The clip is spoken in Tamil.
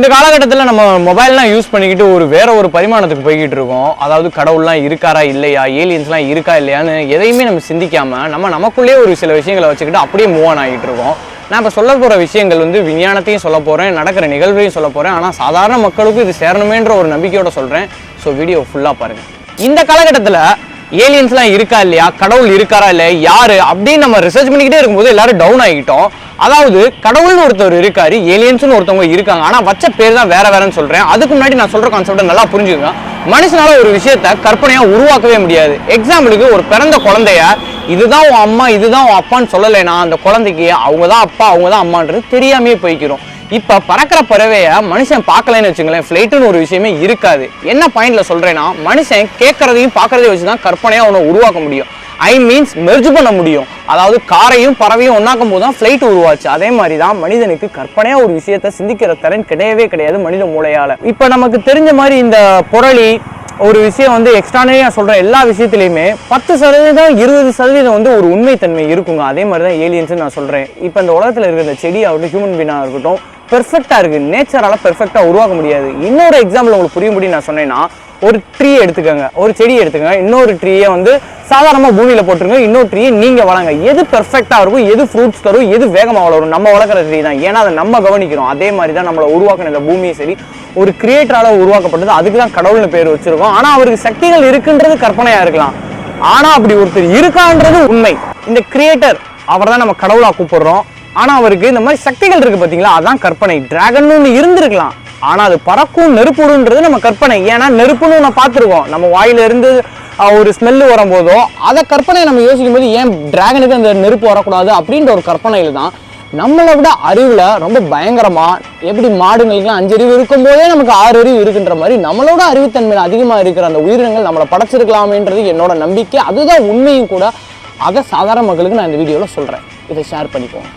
இந்த காலகட்டத்தில் நம்ம மொபைல்லாம் யூஸ் பண்ணிக்கிட்டு ஒரு வேற ஒரு பரிமாணத்துக்கு போய்கிட்டு இருக்கோம் அதாவது கடவுள்லாம் இருக்காரா இல்லையா? ஏலியன்ஸ்லாம் இருக்கா இல்லையான்னு எதையுமே நம்ம சிந்திக்காமல் நம்ம நமக்குள்ளேயே ஒரு சில விஷயங்களை வச்சுக்கிட்டு அப்படியே மூவ் ஆன் ஆகிட்டு இருக்கோம் நான் இப்போ சொல்ல போகிற விஷயங்கள் வந்து விஞ்ஞானத்தையும் சொல்ல போகிறேன் நடக்கிற நிகழ்வையும் சொல்ல போகிறேன் ஆனால் சாதாரண மக்களுக்கும் இது சேரணுமேன்ற ஒரு நம்பிக்கையோட சொல்கிறேன் ஸோ வீடியோ ஃபுல்லாக பாருங்கள் இந்த காலகட்டத்தில் ஏலியன்ஸ்லாம் இருக்கா இல்லையா? கடவுள் இருக்காரா இல்லையா? யார்? அப்படின்னு நம்ம ரிசர்ச் பண்ணிக்கிட்டே இருக்கும்போது எல்லாரும் டவுன் ஆகிட்டோம். அதாவது கடவுள்னு ஒருத்தர் இருக்காரு ஏலியன்ஸ்னு ஒருத்தவங்க இருக்காங்க. ஆனால் வச்ச பேர் தான் வேற வேறன்னு சொல்கிறேன் அதுக்கு முன்னாடி நான் சொல்கிற கான்செப்டை நல்லா புரிஞ்சுக்கங்க. மனுஷனால ஒரு விஷயத்த கற்பனையாக உருவாக்கவே முடியாது. எக்ஸாம்பிளுக்கு ஒரு பிறந்த குழந்தைய இதுதான் உன் அம்மா இதுதான் உன் அப்பான்னு சொல்லலைனா அந்த குழந்தைக்கு அவங்க தான் அப்பா அவங்க தான் அம்மான்றது தெரியாமே போய்க்கிறோம். இப்போ பறக்கிற பறவையை மனுஷன் பார்க்கலன்னு வச்சுங்களேன் ஃப்ளைட்டுன்னு ஒரு விஷயமே இருக்காது. என்ன பாயிண்ட்ல சொல்றேன்னா மனுஷன் கேட்கறதையும் பார்க்கறதையும் வச்சு தான் கற்பனையாக அவனை உருவாக்க முடியும். ஐ மீன்ஸ் மெர்ஜ் பண்ண முடியும். அதாவது காரையும் பறவையும் ஒன்றாக்கும் போது தான் ஃப்ளைட் உருவாச்சு. அதே மாதிரி தான் மனிதனுக்கு கற்பனையாக ஒரு விஷயத்தை சிந்திக்கிற திறன் கிடையவே கிடையாது மனித மூளையால். இப்போ நமக்கு தெரிஞ்ச மாதிரி இந்த புரளி ஒரு விஷயம் வந்து எக்ஸ்ட்ரானரியாக சொல்கிற எல்லா விஷயத்துலையுமே பத்து சதவீதம் இருபது சதவீதம் வந்து ஒரு உண்மைத்தன்மை இருக்குங்க. அதே மாதிரி தான் ஏலியன்ஸ் நான் சொல்கிறேன் இப்போ இந்த உலகத்தில் இருக்கிற இந்த செடி ஆகட்டும் ஹியூமன் பீனாக இருக்கட்டும் பெர்ஃபெக்டாக இருக்குது நேச்சரால் பெர்ஃபெக்டாக உருவாக்க முடியாது. இன்னொரு எக்ஸாம்பிள் உங்களுக்கு புரியும்படி நான் சொன்னேன்னா ஒரு ட்ரீ எடுத்துக்கோங்க. ஒரு செடி எடுத்துக்கோங்க. இன்னொரு ட்ரீயை வந்து சாதாரணமாக பூமியில் போட்டுருங்க. இன்னொரு ட்ரீயை நீங்கள் வளங்க. எது பெர்ஃபெக்டாக இருக்கும்? எது ஃப்ரூட்ஸ் தரும்? எது வேகமாக வளரும்? நம்ம வளர்க்குற ட்ரீ தான். ஏன்னா அதை நம்ம கவனிக்கிறோம். அதே மாதிரி தான் நம்மளை உருவாக்கின இந்த பூமியை சரி ஒரு கிரியேட்டரால் உருவாக்கப்பட்டது. அதுக்கு தான் கடவுள்னு பேர் வச்சுருக்கோம். ஆனால் அவருக்கு சக்திகள் இருக்குன்றது கற்பனையாக இருக்கலாம். ஆனால் அப்படி ஒருத்தர் இருக்கான்றது உண்மை. இந்த கிரியேட்டர் அவர் தான் நம்ம கடவுளாக கூப்பிடுறோம். ஆனால் அவருக்கு இந்த மாதிரி சக்திகள் இருக்குது பார்த்தீங்களா அதான் கற்பனை. டிராகன் ஒன்று இருந்திருக்கலாம். ஆனால் அது பறக்கும் நெருப்புடுன்றது நம்ம கற்பனை. ஏன்னா நெருப்புன்னு ஒன்று பார்த்துருக்கோம். நம்ம வாயிலிருந்து ஒரு ஸ்மெல்லு வரும்போதோ அதை கற்பனை நம்ம யோசிக்கும் போது ஏன் டிராகனுக்கு அந்த நெருப்பு வரக்கூடாது அப்படின்ற ஒரு கற்பனையில் தான் நம்மளை விட அறிவில் ரொம்ப பயங்கரமாக எப்படி மாடுங்களுக்குலாம் அஞ்சு அறிவு இருக்கும்போதே நமக்கு ஆறு அறிவு இருக்குன்ற மாதிரி நம்மளோட அறிவுத்தன்மையில் அதிகமாக இருக்கிற அந்த உயிரினங்கள் நம்மளை படைச்சிருக்கலாமேன்றது என்னோட நம்பிக்கை. அதுதான் உண்மையும் கூட. அதை சாதாரண மக்களுக்கு நான் இந்த வீடியோவில் சொல்கிறேன் இதை ஷேர் பண்ணிப்போம்